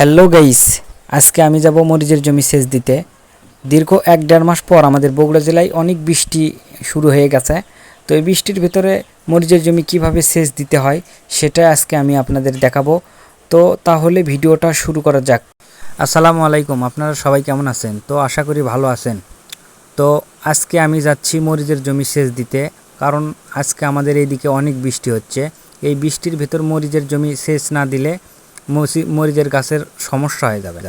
Hello guys, আজকে আমি যাব মরিচের জমি সেচ দিতে। দীর্ঘ এক দেড় মাস পর আমাদের বগুড়া জেলায় অনেক বৃষ্টি শুরু হয়ে গেছে। তো এই বৃষ্টির ভিতরে মরিচের জমি কীভাবে সেচ দিতে হয় সেটা আজকে আমি আপনাদের দেখাবো। তো তাহলে ভিডিওটা শুরু করা যাক। আসসালামু আলাইকুম, আপনারা সবাই কেমন আছেন? তো আশা করি ভালো আছেন। তো আজকে আমি যাচ্ছি মরিচের জমি সেচ দিতে, কারণ আজকে আমাদের এইদিকে অনেক বৃষ্টি হচ্ছে। এই বৃষ্টির ভিতর মরিচের জমি সেচ না দিলে মরিচের গাছের সমস্যা হয়ে যাবে।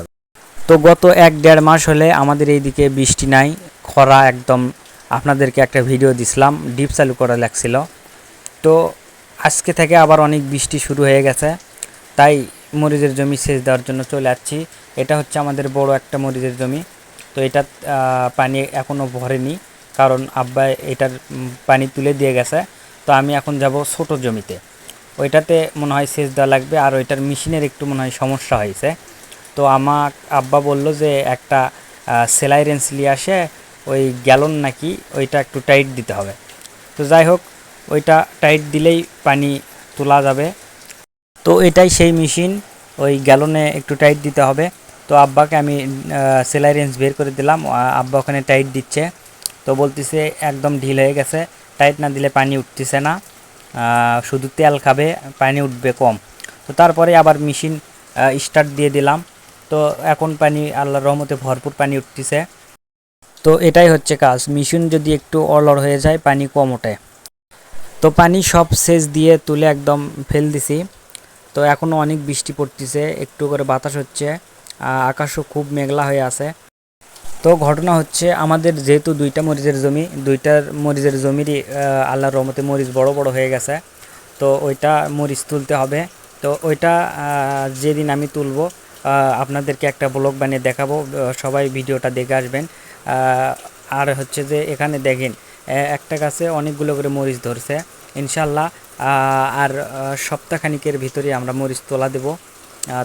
তো গত এক দেড় মাস হলে আমাদের এইদিকে বৃষ্টি নাই, খরা একদম, আপনাদেরকে একটা ভিডিও দিছিলাম, ডিপ চালু করা লাগছিল। তো আজকে থেকে আবার অনেক বৃষ্টি শুরু হয়ে গেছে, তাই মরিচের জমি সেচ দেওয়ার জন্য চলে যাচ্ছি এটা হচ্ছে আমাদের বড় একটা মরিচের জমি, তো এটা পানি এখনও ভরেনি, কারণ আব্বা এটার পানি তুলে দিয়ে গেছে। তো আমি এখন যাব ছোট জমিতে। ওইটাতে মনে হয় সেচ দেওয়া লাগবে আর ওইটার মেশিনের একটু মনে হয় সমস্যা হয়েছে। তো আমার আব্বা বলল যে একটা সেলাই রেঞ্চ নিয়ে আসে, ওই গ্যালন নাকি ওইটা একটু টাইট দিতে হবে। তো যাই হোক, ওইটা টাইট দিলেই পানি তোলা যাবে। তো এটাই সেই মেশিন, ওই গ্যালনে একটু টাইট দিতে হবে। তো আব্বাকে আমি সেলাই রেঞ্জ বের করে দিলাম আব্বা ওখানে টাইট দিচ্ছে। তো বলতেছে একদম ঢিল হয়ে গেছে, টাইট না দিলে পানি উঠতেছে না। শুধু তেল খাবে, পানি উঠবে কম। তো তারপরে আবার মেশিন স্টার্ট দিয়ে দিলাম। তো এখন পানি, আল্লাহর রহমতে ভরপুর পানি উঠতেছে। তো এটাই হচ্ছে কাজ। মেশিন যদি একটু অলড় হয়ে যায়, পানি কম ওঠে। তো পানি সব সেচ দিয়ে তুলে একদম ফেল দিছি। তো এখনও অনেক বৃষ্টি পড়তেছে, একটু করে বাতাস হচ্ছে। আকাশও খুব মেঘলা হয়ে আছে। তো ঘটনা হচ্ছে, আমাদের যেহেতু দুইটা মরিচের জমি দুইটার মরিচের জমিরই আল্লাহর রহমতে মরিচ বড় বড় হয়ে গেছে। তো ওইটা মরিচ তুলতে হবে। তো ওইটা যেদিন আমি তুলবো আপনাদেরকে একটা ব্লগ বানিয়ে দেখাবো। সবাই ভিডিওটা দেখে আসবেন। আর হচ্ছে যে এখানে দেখেন একটা গাছে অনেকগুলো করে মরিচ ধরছে। ইনশাল্লাহ আর সপ্তাহখানিকের ভিতরে আমরা মরিচ তোলা দেবো।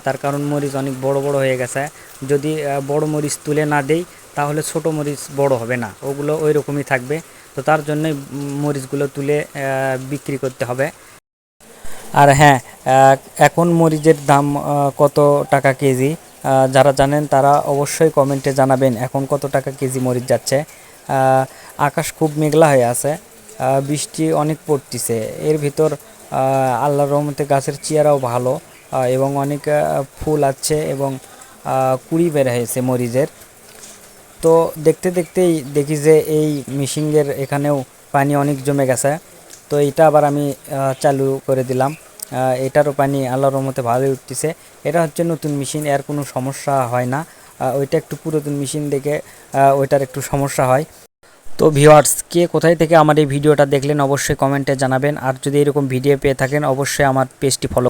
তার কারণ মরিচ অনেক বড় বড় হয়ে গেছে। যদি বড় মরিচ তুলে না দেই তাহলে ছোট মরিচ বড় হবে না। ওগুলো ওই রকমই থাকবে। তো তার জন্যই মরিচগুলো তুলে বিক্রি করতে হবে। আর হ্যাঁ এখন মরিচের দাম কত টাকা কেজি? যারা জানেন তারা অবশ্যই কমেন্টে জানাবেন এখন কত টাকা কেজি মরিচ যাচ্ছে। আকাশ খুব মেঘলা হয়ে আছে। বৃষ্টি অনেক পড়তিছে। এর ভিতর আহ, আল্লাহর রহমতে গাছের চেয়ারাও ভালো। এবং অনেক ফুল আছে এবং কুড়ি বের হয়েছে মরিচের। তো দেখতে দেখতেই দেখি যে এই মিশিংয়ের এখানেও পানি অনেক জমে গেছে। তো এটা আবার আমি চালু করে দিলাম। এটারও পানি আল্লাহর রহমতে ভালোই উঠতেছে। এটা হচ্ছে নতুন মেশিন, এর কোনো সমস্যা হয় না। ওইটা একটু পুরাতন মেশিন দেখে ওইটার একটু সমস্যা হয়। তো ভিওয়ার্স কে কোথায় থেকে আমার এই ভিডিওটা দেখলেন অবশ্যই কমেন্টে জানাবেন। আর যদি এরকম ভিডিও পেয়ে থাকেন, অবশ্যই আমার পেজটি ফলো